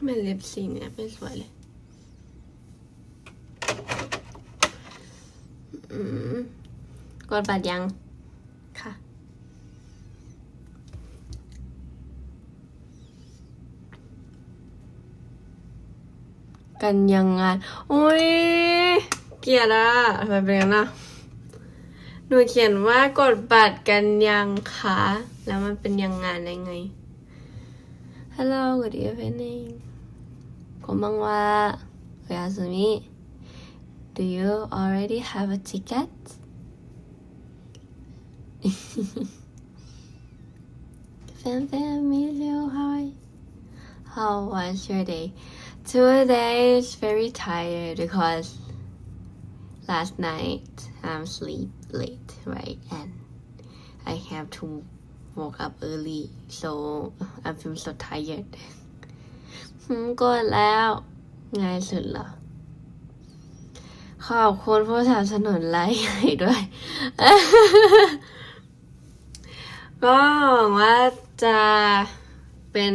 ทำไมเล็บสีเนี่ยไม่สวยเลยอืมกดบัตรยังค่ะ กันยังงานอุ้ย เกียดอะทำไมเป็นงั้นอะหนูเขียนว่ากดบัตรกันยังคะแล้วมันเป็นยังงานได้ไง Hello good evening こんばんはおやすみ Do you already have a ticket? Fan fan Emilio, how are you? How was your day? Today is very tired because last night I'm sleep late, right? And I have to woke up early, so I feel so tired. กดแล้ว ง่ายสุดเหรอ ขอบคุณผู้สนับสนุนไลค์ใหญ่ด้วย ก็หวังว่าจะเป็น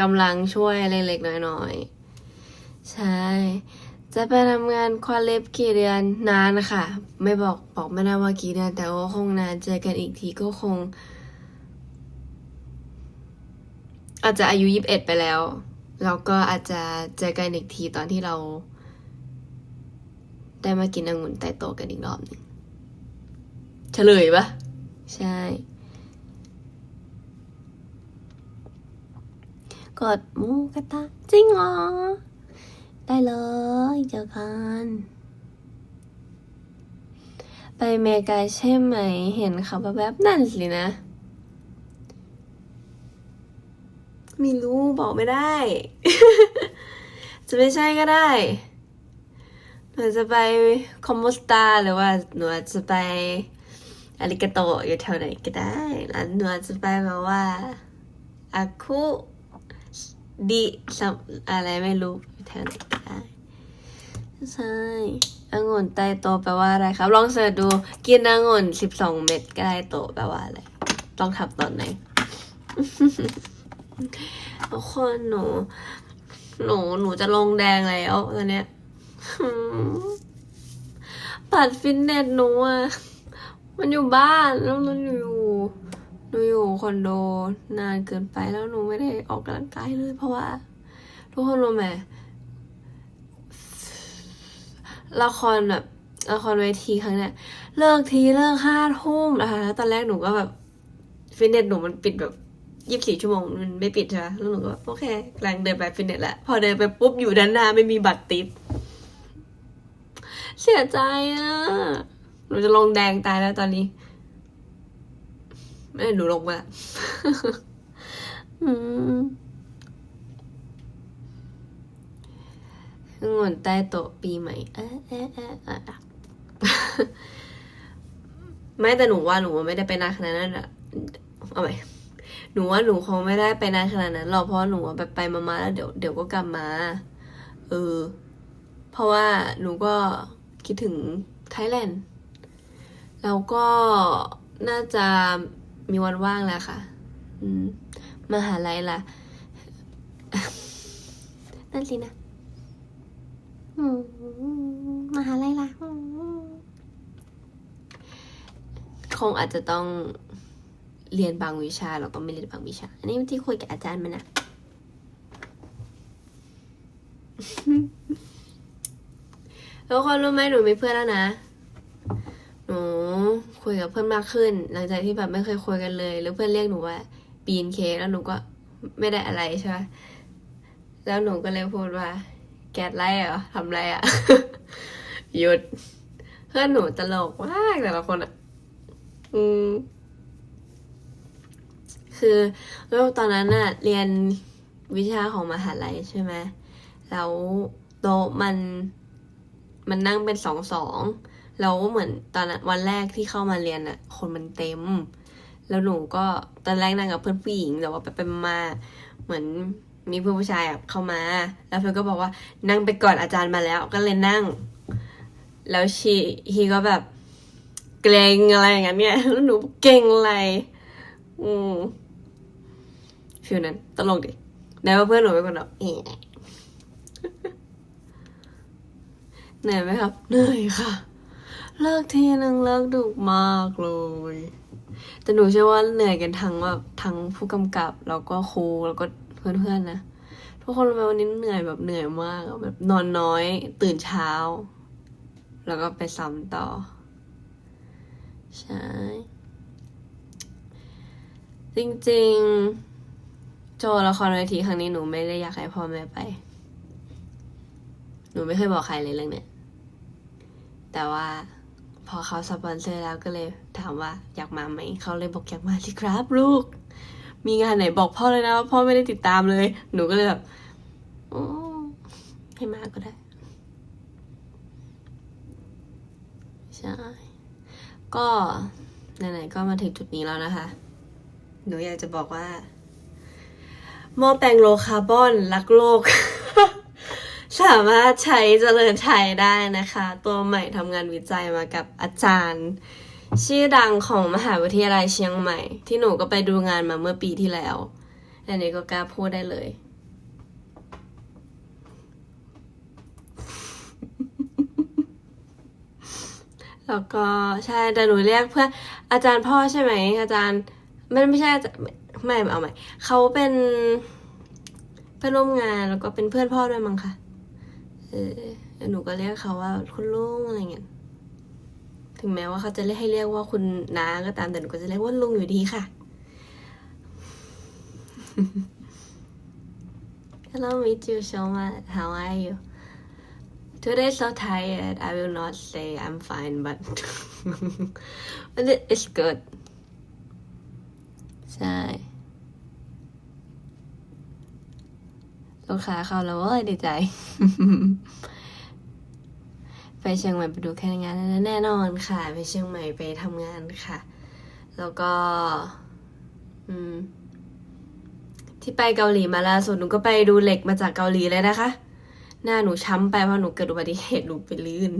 กำลังช่วยเล็กๆน้อยๆ ใช่ จะไปทำงานควาเล็บกี่เดือนนานค่ะ ไม่บอกบอกไม่ได้ว่ากี่เดือน แต่ว่าคงนานเจอกันอีกทีก็คง อาจจะอายุยี่สิบเอ็ดไปแล้ว แล้วก็อาจจะเจอกันอีกทีตอนที่เรา ได้มากินองุ่นไตโตกันอีกรอบหนึ่งเฉลยปะใช่ กดมูกระทะจริงเหรอ ได้เลยเจอกัน ไปเมกาใช่ไหมเห็นเขาแบบแบบๆนั่นสินะ ไม่รู้บอกไม่ได้ จะไม่ใช่ก็ได้ หนูจะไปคอมโมสตาหรือว่าหนูจะไปอาริกาโตอยู่แถวไหนก็ได้แล้วหนูจะไปแบบว่าอาคุดิซัมอะไรไม่รู้อยู่แถวไหนก็ได้ใช่องุ่นไตโตแปลว่าอะไรครับ ลองเสิร์ชดูกินองุ่นสิบสองเม็ดก็ได้โตแปลว่าอะไร ต้องทำตอนไหน ทุกคนหนู หนูหนูจะลงแดงแล้วตอนเนี้ยปัดฟิตเนสหนูอะมันอยู่บ้านแล้วหนูอยู่หนูอยู่คอนโดนานเกินไปแล้วหนูไม่ได้ออกกำลังกายเลย เพราะว่า ทุกคนรู้ไหมละครแบบละครเวทีครั้งเนี้ยเลิกทีเลิกห้าทุ่มนะคะแล้วตอนแรกหนูก็แบบฟิตเนสหนูมันปิดแบบ ยี่สิบสี่ชั่วโมงมันไม่ปิดใช่ไหมแล้วหนูก็โอเคกำลังเดินไปฟิตเนสแหละ พอเดินไปปุ๊บอยู่ด้านหน้าไม่มีบัตรติด เสียใจอะ หนูจะลงแดงตายแล้วตอนนี้ ไม่หนูลงมาอืมงวนใต้โต๊ะปีใหม่เอ๊ะเอ๊ะเอ๊ะเออไม่แต่หนูว่าหนูไม่ได้ไปนานขนาดนั้นอะเอาใหม่ หนูว่าหนูคงไม่ได้ไปนานขนาดนั้นหรอกเพราะหนูว่าไปมามาแล้วเดี๋ยวเดี๋ยวก็กลับมา เออ เพราะว่าหนูก็คิดถึงไทยแลนด์แล้วก็น่าจะมีวันว่างแล้วค่ะ อืมมหาลัยล่ะ นั่นสินะมหาลัยล่ะ คงอาจจะต้อง เรียนบางวิชาแล้วก็ไม่เรียนบางวิชา อันนี้ที่คุยกับอาจารย์มานะแล้วคนรู้ไหมหนูมีเพื่อนแล้วนะ หนูคุยกับเพื่อนมากขึ้น หลังจากที่แบบไม่เคยคุยกันเลย แล้วเพื่อนเรียกหนูว่าปีนเคแล้วหนูก็ไม่ได้อะไรใช่ไหมแล้วหนูก็เลยพูดว่า แกดไรเหรอทำไรอะหยุด เพื่อนหนูตลกมากแต่ละคนอะ อืม คือแล้วตอนนั้นอะเรียนวิชาของมหาลัยใช่ไหมแล้วโต๊ะมันมันนั่งเป็นสองสองแล้วเหมือนตอนนนวันแรกที่เข้ามาเรียนอะคนมันเต็ม แล้วหนูก็ตอนแรกนั่งกับเพื่อนผู้หญิงแต่ว่าไปไปมาเหมือนมีเพื่อนผู้ชายเข้ามา แล้วเพื่อนก็บอกว่านั่งไปก่อนอาจารย์มาแล้ว ก็เลยนั่ง แล้วชีฮีก็แบบเกรงอะไรอย่างเงี้ยเนี่ยแล้วหนูเก่งอะไร อืม ฟิลนั้นตลกดิไหนว่าเพื่อนหนูเป็นคนแบบเอะเหนื่อยไหมครับ เหนื่อยค่ะ เลิกทีนึงเลิกดึกมากเลย แต่หนูเชื่อว่าเหนื่อยกันทั้งแบบทั้งผู้กำกับแล้วก็ครูแล้วก็เพื่อนๆนะทุกคนรู้ไหมวันนี้เหนื่อยแบบเหนื่อยมากอะแบบนอนน้อย ตื่นเช้า แล้วก็ไปซ้ำต่อ ใช่ จริงๆ โจละครเวทีครั้งนี้หนูไม่ได้อยากให้พ่อแม่ไป หนูไม่เคยบอกใครเลยเรื่องเนี้ย แต่ว่าพอเขาสปอนเซอร์แล้วก็เลยถามว่าอยากมาไหม เขาเลยบอกอยากมาสิครับลูก มีงานไหนบอกพ่อเลยนะว่าพ่อไม่ได้ติดตามเลย หนูก็เลยแบบโอ้ให้มาก็ได้ ใช่ ก็ไหนๆก็มาถึงจุดนี้แล้วนะคะ หนูอยากจะบอกว่า หม้อแปลงโลคาร์บอนรักโลก สามารถใช้เจริญชัยได้นะคะ ตัวใหม่ทำงานวิจัยมากับอาจารย์ ชื่อดังของมหาวิทยาลัยเชียงใหม่ ที่หนูก็ไปดูงานมาเมื่อปีที่แล้ว อันนี้ก็กล้าพูดได้เลยแล้วก็ใช่แต่หนูเรียกเพื่อนอาจารย์พ่อใช่ไหมอาจารย์ไม่ไม่ใช่อาจารย์ ไม่ไม่เอาใหม่เขาเป็นเพื่อนร่วมงานแล้วก็เป็นเพื่อนพ่อด้วยมั้งค่ะเออหนูก็เรียกเขาว่าคุณลุงอะไรเงี้ยถึงแม้ว่าเขาจะเรียกให้เรียกว่าคุณน้าก็ตามแต่หนูก็จะเรียกว่าลุงอยู่ดีค่ะ Hello, meet you so much. How are you? Today so tired. I will not say I'm fine, but but it's good. ใช่ลูกค้าเข้าแล้วเว้ยดีใจ ไปเชียงใหม่ไปดูแค่งานนั้นแน่นอนค่ะ ไปเชียงใหม่ไปทำงานค่ะ แล้วก็ อืม ที่ไปเกาหลีมาล่าสุดหนูก็ไปดูเหล็กมาจากเกาหลีเลยนะคะ หน้าหนูช้ำไปเพราะหนูเกิดอุบัติเหตุหนูไปลื่น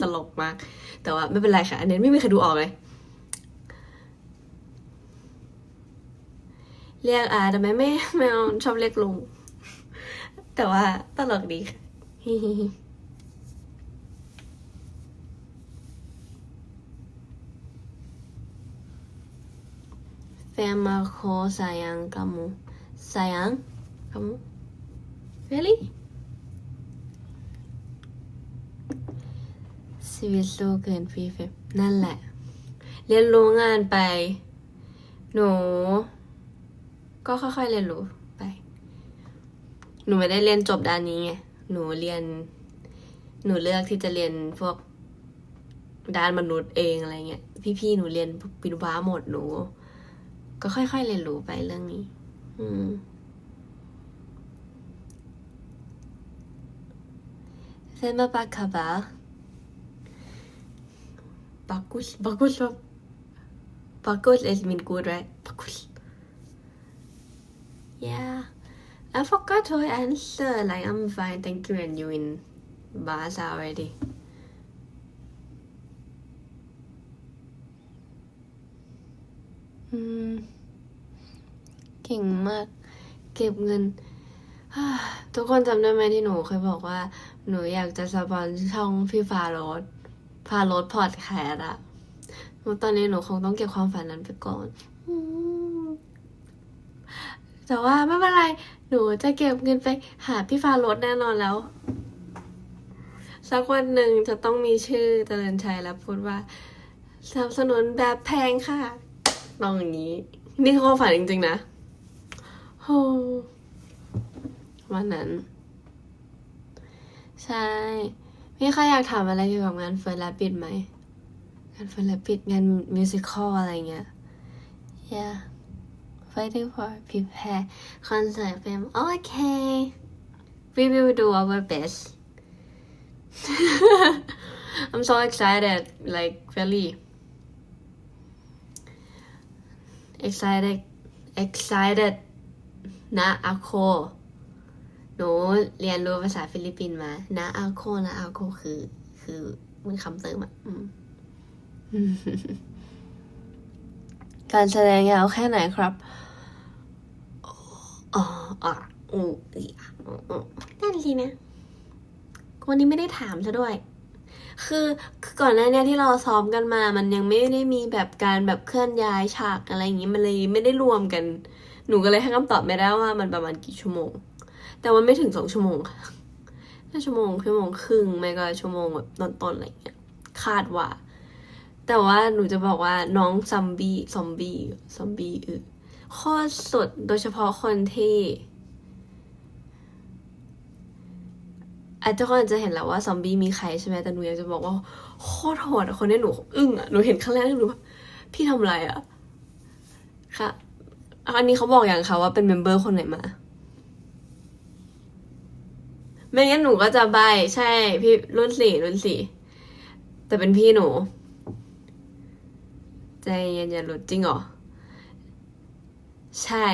ตลกมาก แต่ว่าไม่เป็นไรค่ะ อันนี้ไม่มีใครดูออกเลย เรียกอาแต่ไม่ไม่ไม่เอาชอบเรียกลุง แต่ว่าตลกดีค่ะ Fan ako sayang kamu. Sayang kamu? Really? ชีวิตสู้เกินฟีเฟมนั่นแหละ เรียนรู้งานไป หนู ก็ค่อยๆเรียนรู้ไป หนูไม่ได้เรียนจบด้านนี้ไง หนูเรียน หนูเลือกที่จะเรียนพวกด้านมนุษย์เองอะไรเงี้ย พี่ๆ หนูเรียนปินุบาหมดหนู ก็ค่อยๆเรียนรู้ไปเรื่องนี้ อืม Sema apa kabar? Bagus, bagus, Rob. Bagus is mean good, right? Bagus. Yeah. I forgot to answer. Like, I'm fine, thank you, and you in Bahasa already. Hmm. เก่งมาก เก็บเงิน ทุกคนจำได้ไหมที่หนูเคยบอกว่า หนูอยากจะสปอนช่องพี่ฟาโรสฟาโรสพอดแคสอะตอนนี้หนูคงต้องเก็บความฝันนั้นไปก่อน อืม แต่ว่าไม่เป็นไรหนูจะเก็บเงินไปหาพี่ฟาโรสแน่นอนแล้ว สักวันหนึ่งจะต้องมีชื่อเจริญชัยแล้วพูดว่าสนับสนุนแบบแพงค่ะลองอย่างนี้ นี่คือความฝันจริงๆนะโอ้วันนั้น ใช่พี่ใครอยากถามอะไรเกี่ยวกับงานเฟิร์นแลปิดไหม งานเฟิร์นแลปิดงานมิวสิคอลอะไรเงี้ย yeah waiting for prepare concert film okay we will do our best I'm so excited like really excited excited นะอาโคหนูเรียนรู้ภาษาฟิลิปปินส์มานะอาโคนะอาโคคือ คือมันคำเติมอะ การแสดงยาวแค่ไหนครับอ๋ออะอืออีอะอือนั่นสินะวันนี้ไม่ได้ถามซะด้วย คือคือก่อนหน้าเนี้ยที่เราซ้อมกันมา มันยังไม่ได้มีแบบการแบบเคลื่อนย้ายฉากอะไรอย่างงี้ มันเลยไม่ได้รวมกัน หนูก็เลยให้คำตอบไม่ได้ว่ามันประมาณกี่ชั่วโมง แต่มันไม่ถึงสองชั่วโมงค่ะน่าชั่วโมงชั่วโมงครึ่งไม่ก็ชั่วโมงแบบต้นๆอะไรอย่างเงี้ย คาดว่า แต่ว่าหนูจะบอกว่าน้องซอมบี้ซอมบี้ซอมบี้ออโคตรสดโดยเฉพาะคนที่อาจจะคนอาจจะเห็นแล้วว่าซอมบี้มีใครใช่ไหมแต่หนูอยากจะบอกว่าโคตรโหดคนนี้หนูอึ้งอะหนูเห็นครั้งแรกหนูว่าพี่ทำอะไรอะค่ะอันนี้เขาบอกอย่างค่ะว่าเป็นเมมเบอร์คนไหนมาไม่งั้นหนูก็จะใบใช่ พี่รุ่นสี่รุ่นสี่แต่เป็นพี่หนู ใจเย็นอย่าหลุดจริงเหรอ ใช่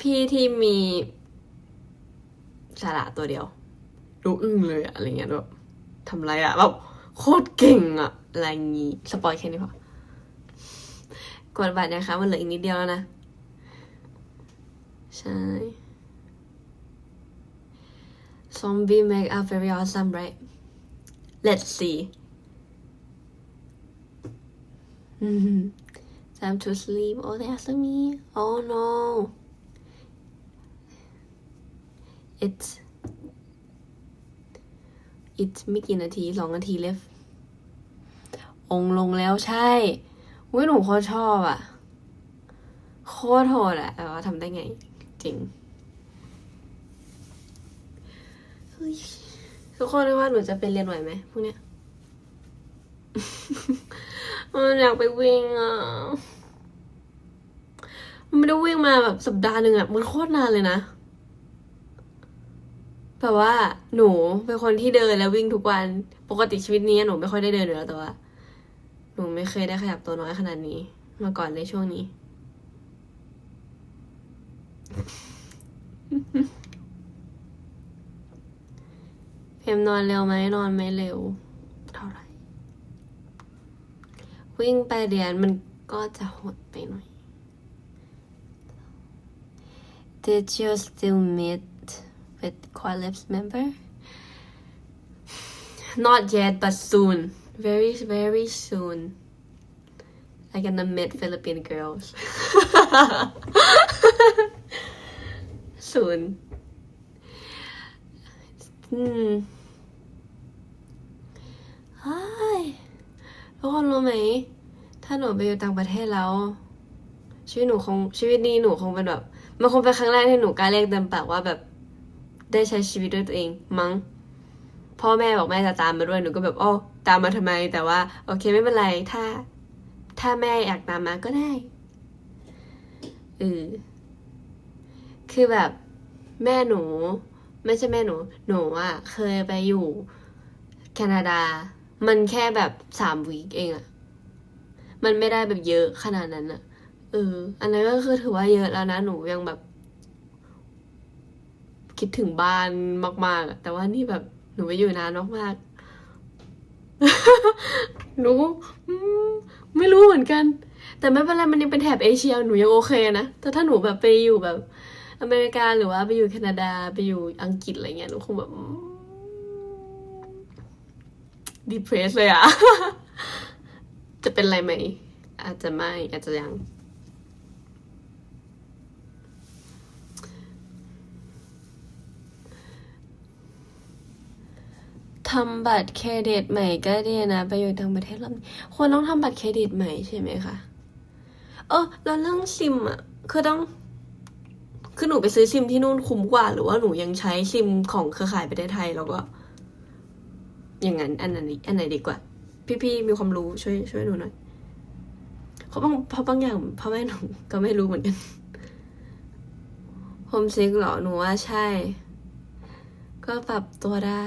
พี่ที่มีสาระตัวเดียวดูอึ้งเลยอะอะไรเงี้ยแบบทำไรอะแบบโคตรเก่งอะอะไรงี้สปอยแค่นี้พอกดบัตรนะคะ มันเหลืออีกนิดเดียวแล้วนะ ใช่ Zombie make up very awesome right let's see Time to sleep. Oh, they asked me. Oh no. It's it's ไม่กี่นาทีสองนาที left องลงแล้วใช่อุ้ยหนูโคตรชอบอะโคตรโหดอะแต่ว่าทำได้ไง จริงทุกคนว่าหนูจะไปเรียนไหวไหมพวกเนี้ย มันอยากไปวิ่งอะ มันไม่ได้วิ่งมาแบบสัปดาห์หนึ่งอะ มันโคตรนานเลยนะ แบบว่าหนูเป็นคนที่เดินแล้ววิ่งทุกวัน ปกติชีวิตนี้หนูไม่ค่อยได้เดินอยู่แล้วแต่ว่า หนูไม่เคยได้ขยับตัวน้อยขนาดนี้ มาก่อนในช่วงนี้ เพมนอนเร็วไหมนอนไม่เร็ว เท่าไหร่ วิ่งไปเรียนมันก็จะหดไปหน่อย Did you still meet with Qualips member? Not yet, but soon. Very, very soon. I'm gonna meet Philippine girls. soon. อืมเฮ้ย ทุกคนรู้ไหม ถ้าหนูไปอยู่ต่างประเทศแล้ว ชีวิตหนูคงชีวิตนี้หนูคงเป็นแบบมันคงเป็นครั้งแรกที่หนูกล้าเรียกเต็มปากว่าแบบได้ใช้ชีวิตด้วยตัวเองมั้งพ่อแม่บอกแม่จะตามมาด้วยหนูก็แบบโอ้ตามมาทำไม แต่ว่า โอเคไม่เป็นไรถ้า ถ้าแม่อยากตามมาก็ได้เออคือแบบแม่หนู ไม่ใช่แม่หนู หนูอะเคยไปอยู่แคนาดา มันแค่แบบสามวีคเองอะมันไม่ได้แบบเยอะขนาดนั้นอะเออ อันนั้นก็คือถือว่าเยอะแล้วนะหนูยังแบบ คิดถึงบ้านมาก ๆ แต่ว่านี่แบบหนูไปอยู่นานมากๆหนูไม่รู้เหมือนกัน แต่ไม่เป็นไรมันยังเป็นแถบเอเชียหนูยังโอเคนะแต่ถ้าหนูแบบไปอยู่แบบ อเมริกาหรือว่าไปอยู่แคนาดาไปอยู่อังกฤษอะไรเงี้ยหนูคงแบบ ดีเพรสเลยอะจะเป็นอะไรไหม อาจจะไม่ อาจจะยัง ทำบัตรเครดิตใหม่ก็ดีนะ ไปอยู่ต่างประเทศรอบนี้ควรต้องทำบัตรเครดิตใหม่ใช่ไหมคะ เออแล้วเรื่องซิมอะคือต้อง คือหนูไปซื้อซิมที่นู่นคุ้มกว่า หรือว่าหนูยังใช้ซิมของเครือข่ายประเทศไทยแล้วก็ อย่างนั้นอันไหนอันไหนดีกว่า พี่ๆมีความรู้ช่วยช่วยหนูหน่อยเพราะบางเพราะบางอย่างพ่อแม่หนูก็ไม่รู้เหมือนกันโฮมซิกเหรอหนูว่าใช่ ก็ปรับตัวได้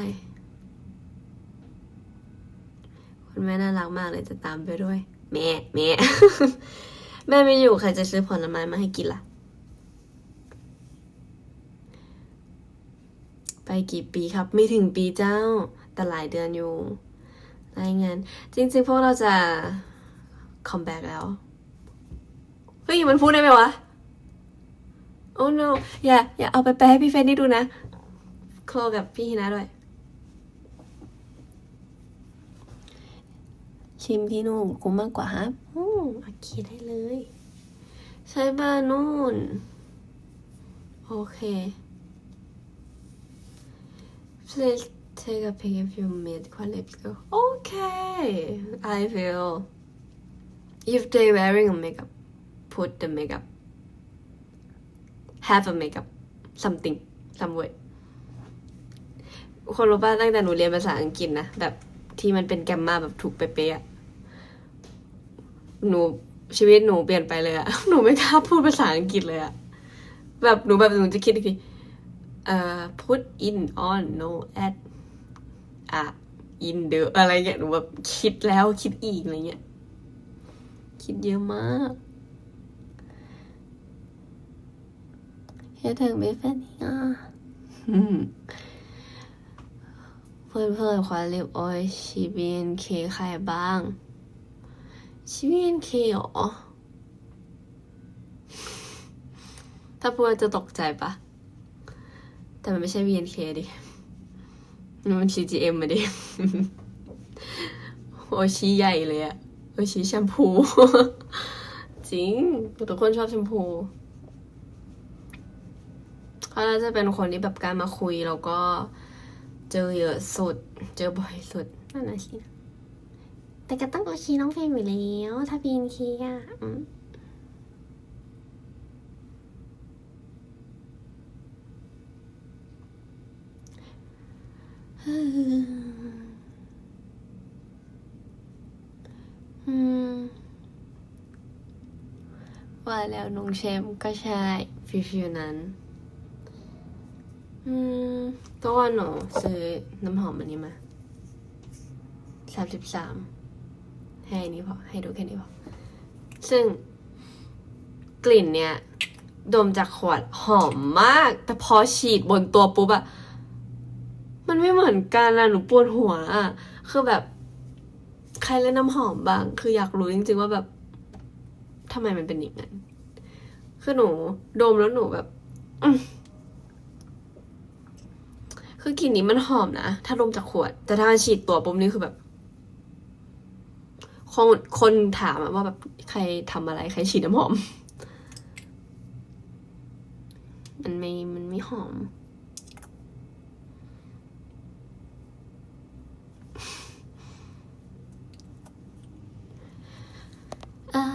คุณแม่น่ารักมากเลยจะตามไปด้วย แม่แม่แม่ไม่อยู่ใครจะซื้อผลไม้มาให้กินล่ะ ไปกี่ปีครับ ไม่ถึงปีเจ้า แต่หลายเดือนอยู่รายงานจริง ๆ พวกเราจะคอมแบ็กแล้ว เฮ้ย มันพูดได้ไหมวะ oh no อย่า อย่าเอาไปแปลให้พี่เฟนนี่ดูนะ โคลกับพี่ฮินะด้วย ชิมที่นู่นคุ้มมากกว่าครับอืมโอเคได้เลย ใช่บ้านนู่น โอเค Please take a pic if you made quite lips go. Okay, I will. If they wearing a makeup, put the makeup. Have a makeup. Something. Somewhere. คนรู้ป่ะตั้งแต่หนูเรียนภาษาอังกฤษนะ แบบที่มันเป็นแกรมมาแบบถูกเป๊ะๆอะหนูชีวิตหนูเปลี่ยนไปเลยอะหนูไม่กล้าพูดภาษาอังกฤษเลยอะแบบหนูแบบหนูจะคิดอีกทีเอ่อ put in on no at อะ in the อะไรเงี้ยหนูแบบคิดแล้วคิดอีกอะไรเงี้ยคิดเยอะมากเฮ็ดถึงไม่เป็นอะเพื่อนเพื่อนๆขอเรียบโอ้ยชีบีนเคใครบ้างชีบีนเคหรอ ถ้าพูดจะตกใจปะแต่มันไม่ใช่ BNK ดิ มัน CGM มาดิโอชีใหญ่เลยอะโอชีแชมพู จริงทุกคนชอบแชมพูเขาน่าจะเป็นคนที่แบบการมาคุยแล้วก็เจอเยอะสุด เจอบ่อยสุดนั่นนะสินแต่ก็ต้องโอชีน้องเฟรมอยู่แล้ว ถ้า BNK อะอืม ว่าแล้วน้องแชมป์ก็ใช่ฟิวฟิวนั้น อืมตัววันหนูซื้อน้ำหอมอันนี้มาสามสิบสามให้นนี้พอ ให้ดูแค่นี้พอ ซึ่งกลิ่นเนี่ย ดมจากขวดหอมมาก แต่พอฉีดบนตัวปุ๊บอะ มันไม่เหมือนกันอะหนูปวดหัวอะคือแบบ ใครเล่นน้ำหอมบ้าง คืออยากรู้จริงๆว่าแบบทำไมมันเป็นอย่างนั้น คือหนูดมแล้วหนูแบบคือกลิ่นนี้มันหอมนะ ถ้าดมจากขวด แต่ถ้าฉีดตัวปุ๊บนี่คือแบบ คนคนถามว่าแบบใครทำอะไร ใครฉีดน้ำหอม มันไม่ มันไม่หอม อ่า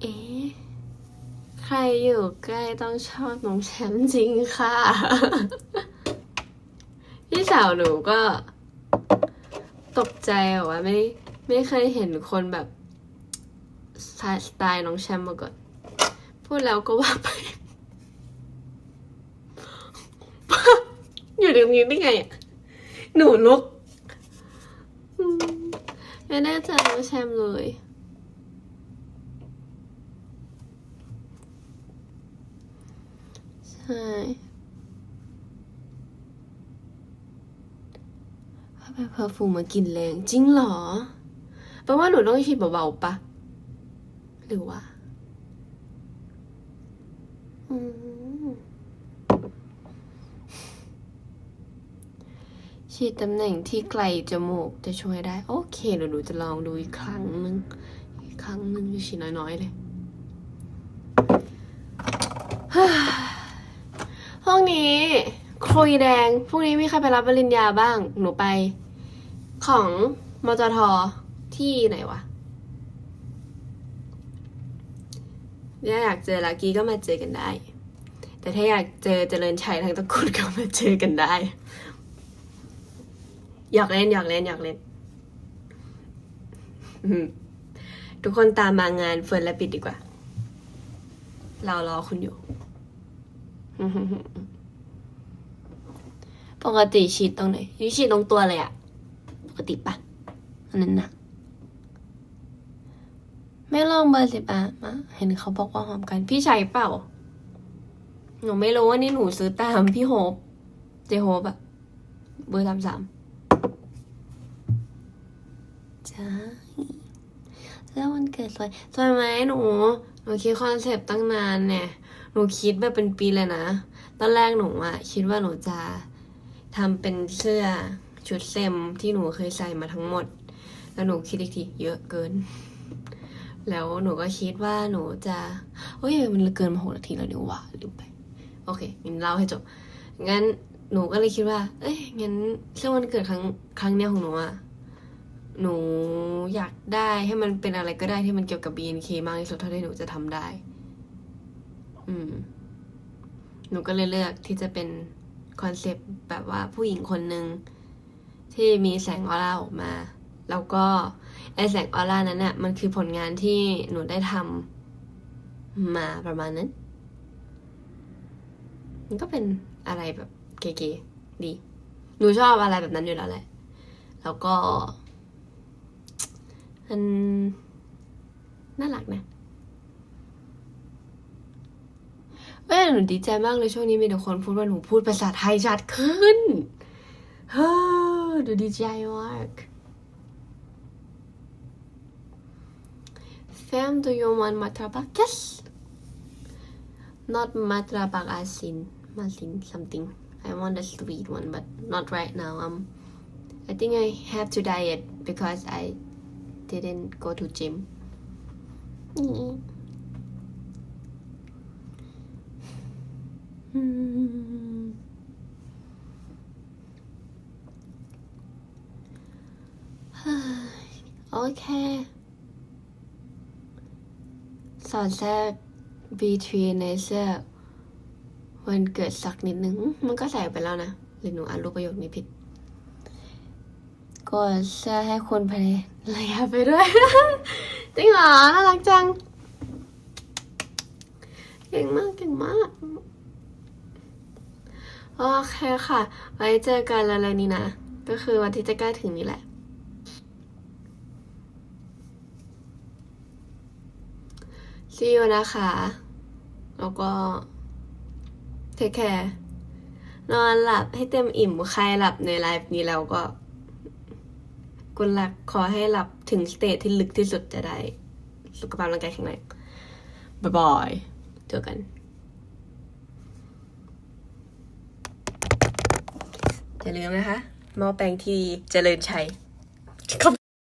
เอ๊ะใคร อยู่ใกล้ต้องชอบน้องแชมป์จริงค่ะ พี่สาวหนูก็ ตกใจว่าไม่ไม่เคยเห็นคนแบบสไตล์น้องแชมป์มาก่อน พูดแล้วก็ว่าไป อยู่ตรงนี้ได้ไงอะหนูลุก ไม่แน่ใจน้องแชมป์เลย ใช่ ถ้าไปเพอร์ฟูมมากลินแรงจริงเหรอแปลว่าหนูต้องฉีดเบาๆปะ หรือว่าฉีดตำแหน่งที่ไกลจมูกจะช่วยได้ โอเคเดี๋ยวหนูจะลองดูอีกครั้งนึง อีกครั้งนึงจะฉีดน้อยๆเลย นี้คุยแดง พรุ่งนี้มีใครไปรับปริญญาบ้าง หนูไป ของมจทที่ไหนวะเนี่ยอยากเจอลักกี้ก็มาเจอกันได้ แต่ถ้าอยากเจอเจริญชัยทั้งตะกูลก็มาเจอกันได้อยากเล่นอยากเล่นอยากเล่น ทุกคนตามมางานเฟิร์นและปิดดีกว่า เรารอคุณอยู่ ปกติฉีดตรงไหนนี่ฉีดตรงตัวเลยอะปกติปะอันนั้นนะไม่ลองเบอร์สิบอะมาเห็นเขาบอกว่าหอมกัน พี่ใช้เปล่า หนูไม่รู้ว่านี่หนูซื้อตามพี่โฮปเจโฮปอะเบอร์สามสามใช่แล้ววันเกิดสวยสวยไหมหนู หนูคิดคอนเซปต์ตั้งนานเนี่ย หนูคิดแบบเป็นปีเลยนะ ตอนแรกหนูอะคิดว่าหนูจะ ทำเป็นเสื้อชุดเซมที่หนูเคยใส่มาทั้งหมด แล้วหนูคิดอีกทีเยอะเกิน แล้วหนูก็คิดว่าหนูจะเฮ้ยมันเกินมาหกนาทีแล้วนี่หว่าลืมไป โอเคงั้นเล่าให้จบ งั้นหนูก็เลยคิดว่า เอ้ยงั้นเสื้อวันเกิดครั้งครั้งเนี้ยของหนูอะหนูอยากได้ให้มันเป็นอะไรก็ได้ที่มันเกี่ยวกับ BNK มากที่สุดเท่าที่หนูจะทำได้ อืม หนูก็เลยเลือกที่จะเป็น คอนเซปต์แบบว่าผู้หญิงคนหนึ่งที่มีแสงออร่าออกมา แล้วก็ไอแสงออร่านั้นน่ะมันคือผลงานที่หนูได้ทำมาประมาณนั้น มันก็เป็นอะไรแบบเก๋ๆดี หนูชอบอะไรแบบนั้นอยู่แล้วแหละ แล้วก็มันน่ารักนะ เอ้ยหนูดีใจมากเลยช่วงนี้มีแต่คนพูดว่าหนูพูดภาษาไทยชัดขึ้น เฮ้อหนูดีใจมาก Fam, do you want matrabak? Yes. Not matrabak asin, masin something. I want the sweet one, but not right now. Um, I think I have to diet because I didn't go to gym. Mm. Hmm. เฮ้ย โอเค สอนแทรก B3 ในเสื้อวันเกิดสักนิดนึง มันก็ใส่ไปแล้วนะ หรือหนูอ่านรูปประโยคนี้ผิดกดเสื้อให้คุณภรรยาไปด้วย จริงเหรอ น่ารักจัง เก่งมาก เก่งมาก โอเคค่ะ ไว้เจอกันแล้วนี้นะ ก็คือวันที่จะใกล้ถึงนี้แหละ see you นะคะ แล้วก็ take care นอนหลับให้เต็มอิ่ม ใครหลับในไลฟ์นี้แล้วก็กุลักขอให้หลับถึงสเตจที่ลึกที่สุดจะได้ สุขภาพร่างกายแข็งแรงบ๊ายบาย เจอกัน อย่าลืมนะคะหมอแปลงที่เจริญชัย